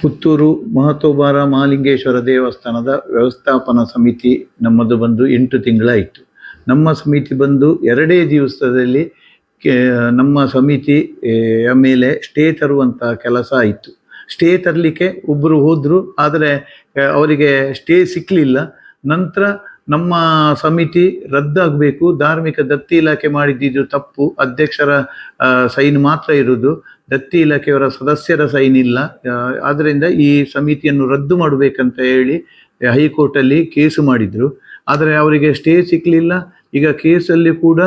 ಪುತ್ತೂರು ಮಹತೋಬಾರ ಮಹಾಲಿಂಗೇಶ್ವರ ದೇವಸ್ಥಾನದ ವ್ಯವಸ್ಥಾಪನಾ ಸಮಿತಿ ನಮ್ಮದು ಬಂದು ಎಂಟು ತಿಂಗಳಾಯಿತು. ನಮ್ಮ ಸಮಿತಿ ಬಂದು ಎರಡೇ ದಿವಸದಲ್ಲಿ ನಮ್ಮ ಸಮಿತಿ ಏ, ಯ ಮೇಲೆ ಸ್ಟೇ ತರುವಂಥ ಕೆಲಸ ಆಯಿತು. ಸ್ಟೇ ತರಲಿಕ್ಕೆ ಒಬ್ಬರು ಹೋದರು ಆದರೆ ಅವರಿಗೆ ಸ್ಟೇ ಸಿಕ್ಕಲಿಲ್ಲ ನಂತರ ನಮ್ಮ ಸಮಿತಿ ರದ್ದಾಗಬೇಕು. ಧಾರ್ಮಿಕ ದತ್ತಿ ಇಲಾಖೆ ಮಾಡಿದ್ದಿದ್ದು ತಪ್ಪು. ಅಧ್ಯಕ್ಷರ ಸೈನ್ ಮಾತ್ರ ಇರುವುದು. ದತ್ತಿ ಇಲಾಖೆಯವರ ಸದಸ್ಯರ ಸೈನ್ ಇಲ್ಲ. ಆದ್ದರಿಂದ ಈ ಸಮಿತಿಯನ್ನು ರದ್ದು ಮಾಡಬೇಕಂತ ಹೇಳಿ ಹೈಕೋರ್ಟಲ್ಲಿ ಕೇಸು ಮಾಡಿದರು. ಆದರೆ ಅವರಿಗೆ ಸ್ಟೇ ಸಿಕ್ಕಲಿಲ್ಲ ಈಗ ಕೇಸಲ್ಲಿ ಕೂಡ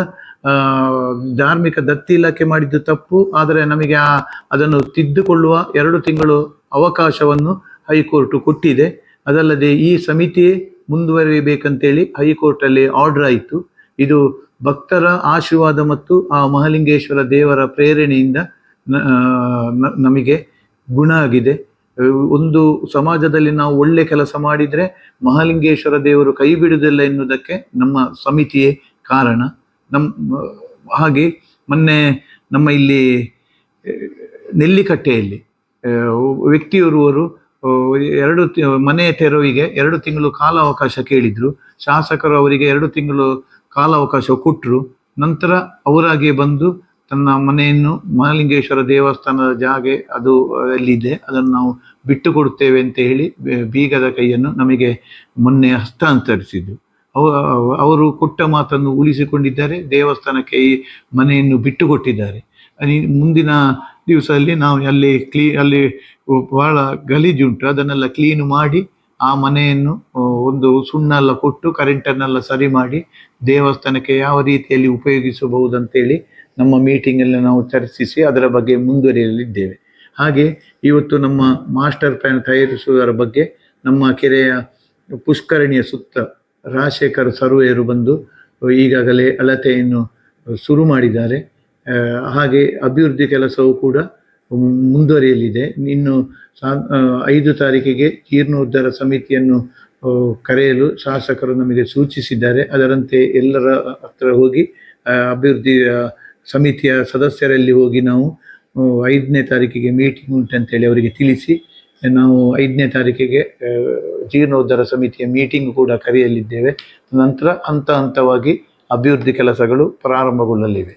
ಧಾರ್ಮಿಕ ದತ್ತಿ ಇಲಾಖೆ ಮಾಡಿದ್ದು ತಪ್ಪು. ಆದರೆ ನಮಗೆ ಆ, ಅದನ್ನು ತಿದ್ದುಕೊಳ್ಳುವ ಎರಡು ತಿಂಗಳು ಅವಕಾಶವನ್ನು ಹೈಕೋರ್ಟ್ ಕೊಟ್ಟಿದೆ. ಅದಲ್ಲದೆ ಈ ಸಮಿತಿಯೇ ಮುಂದುವರಿಬೇಕಂತೇಳಿ ಹೈಕೋರ್ಟಲ್ಲಿ ಆರ್ಡರ್ ಆಯಿತು. ಇದು ಭಕ್ತರ ಆಶೀರ್ವಾದ ಮತ್ತು ಆ ಮಹಾಲಿಂಗೇಶ್ವರ ದೇವರ ಪ್ರೇರಣೆಯಿಂದ ನಮಗೆ ಗುಣ ಆಗಿದೆ. ಒಂದು ಸಮಾಜದಲ್ಲಿ ನಾವು ಒಳ್ಳೆ ಕೆಲಸ ಮಾಡಿದರೆ ಮಹಾಲಿಂಗೇಶ್ವರ ದೇವರು ಕೈ ಬಿಡುವುದಿಲ್ಲ ಎನ್ನುವುದಕ್ಕೆ ನಮ್ಮ ಸಮಿತಿಯೇ ಕಾರಣ. ನಮ್ಮ ಹಾಗೆ ಮೊನ್ನೆ ನಮ್ಮ ಇಲ್ಲಿ ನೆಲ್ಲಿಕಟ್ಟೆಯಲ್ಲಿ ವ್ಯಕ್ತಿಯೋರ್ವರು ಎರಡು ಮನೆ ತೆರವಿಗೆ ಎರಡು ತಿಂಗಳು ಕಾಲಾವಕಾಶ ಕೇಳಿದ್ರು. ಶಾಸಕರು ಅವರಿಗೆ ಎರಡು ತಿಂಗಳು ಕಾಲಾವಕಾಶ ಕೊಟ್ಟರು ನಂತರ ಅವರಾಗಿ ಬಂದು ತನ್ನ ಮನೆಯನ್ನು ಮಹಾಲಿಂಗೇಶ್ವರ ದೇವಸ್ಥಾನದ ಜಾಗೆ ಅದು ಅಲ್ಲಿದೆ. ಅದನ್ನು ನಾವು ಬಿಟ್ಟು ಕೊಡುತ್ತೇವೆ ಅಂತ ಹೇಳಿ ಬೀಗದ ಕೈಯನ್ನು ನಮಗೆ ಮೊನ್ನೆ ಹಸ್ತಾಂತರಿಸಿದ್ರು. ಅವ ಅವರು ಕೊಟ್ಟ ಮಾತನ್ನು ಉಳಿಸಿಕೊಂಡಿದ್ದಾರೆ. ದೇವಸ್ಥಾನಕ್ಕೆ ಈ ಮನೆಯನ್ನು ಬಿಟ್ಟು ಕೊಟ್ಟಿದ್ದಾರೆ. ಮುಂದಿನ ದಿವಸದಲ್ಲಿ ನಾವು ಅಲ್ಲಿ ಕ್ಲೀ, ಅಲ್ಲಿ ಬಹಳ ಗಲೀಜುಂಟು ಅದನ್ನೆಲ್ಲ ಕ್ಲೀನ್ ಮಾಡಿ ಆ ಮನೆಯನ್ನು ಒಂದು ಸುಣ್ಣ ಎಲ್ಲ ಕೊಟ್ಟು ಕರೆಂಟನ್ನೆಲ್ಲ ಸರಿ ಮಾಡಿ ದೇವಸ್ಥಾನಕ್ಕೆ ಯಾವ ರೀತಿಯಲ್ಲಿ ಉಪಯೋಗಿಸಬಹುದಂತೇಳಿ ನಮ್ಮ ಮೀಟಿಂಗಲ್ಲಿ ನಾವು ಚರ್ಚಿಸಿ ಅದರ ಬಗ್ಗೆ ಮುಂದುವರಿಯಲಿದ್ದೇವೆ. ಹಾಗೆ ಇವತ್ತು ನಮ್ಮ ಮಾಸ್ಟರ್ ಪ್ಲಾನ್ ತಯಾರಿಸುವುದರ ಬಗ್ಗೆ ನಮ್ಮ ಕೆರೆಯ ಪುಷ್ಕರಣಿಯ ಸುತ್ತ ರಾಜಶೇಖರ್ ಸರ್ವೆಯರು ಬಂದು ಈಗಾಗಲೇ ಅಳತೆಯನ್ನು ಶುರು ಮಾಡಿದ್ದಾರೆ. ಹಾಗೆ ಅಭಿವೃದ್ಧಿ ಕೆಲಸವೂ ಕೂಡ ಮುಂದುವರಿಯಲಿದೆ. ಇನ್ನು ಸಾ ಐದು ತಾರೀಕಿಗೆ ಜೀರ್ಣೋದ್ಧಾರ ಸಮಿತಿಯನ್ನು ಕರೆಯಲು ಶಾಸಕರು ನಮಗೆ ಸೂಚಿಸಿದ್ದಾರೆ. ಅದರಂತೆ ಎಲ್ಲರ ಹತ್ರ ಹೋಗಿ ಅಭಿವೃದ್ಧಿ ಸಮಿತಿಯ ಸದಸ್ಯರಲ್ಲಿ ಹೋಗಿ ನಾವು ಐದನೇ ತಾರೀಕಿಗೆ ಮೀಟಿಂಗ್ ಉಂಟಂತೇಳಿ ಅವರಿಗೆ ತಿಳಿಸಿ, ನಾವು ಐದನೇ ತಾರೀಕಿಗೆ ಜೀರ್ಣೋದ್ಧಾರ ಸಮಿತಿಯ ಮೀಟಿಂಗ್ ಕೂಡ ಕರೆಯಲಿದ್ದೇವೆ. ನಂತರ ಹಂತ ಹಂತವಾಗಿ ಅಭಿವೃದ್ಧಿ ಕೆಲಸಗಳು ಪ್ರಾರಂಭಗೊಳ್ಳಲಿವೆ.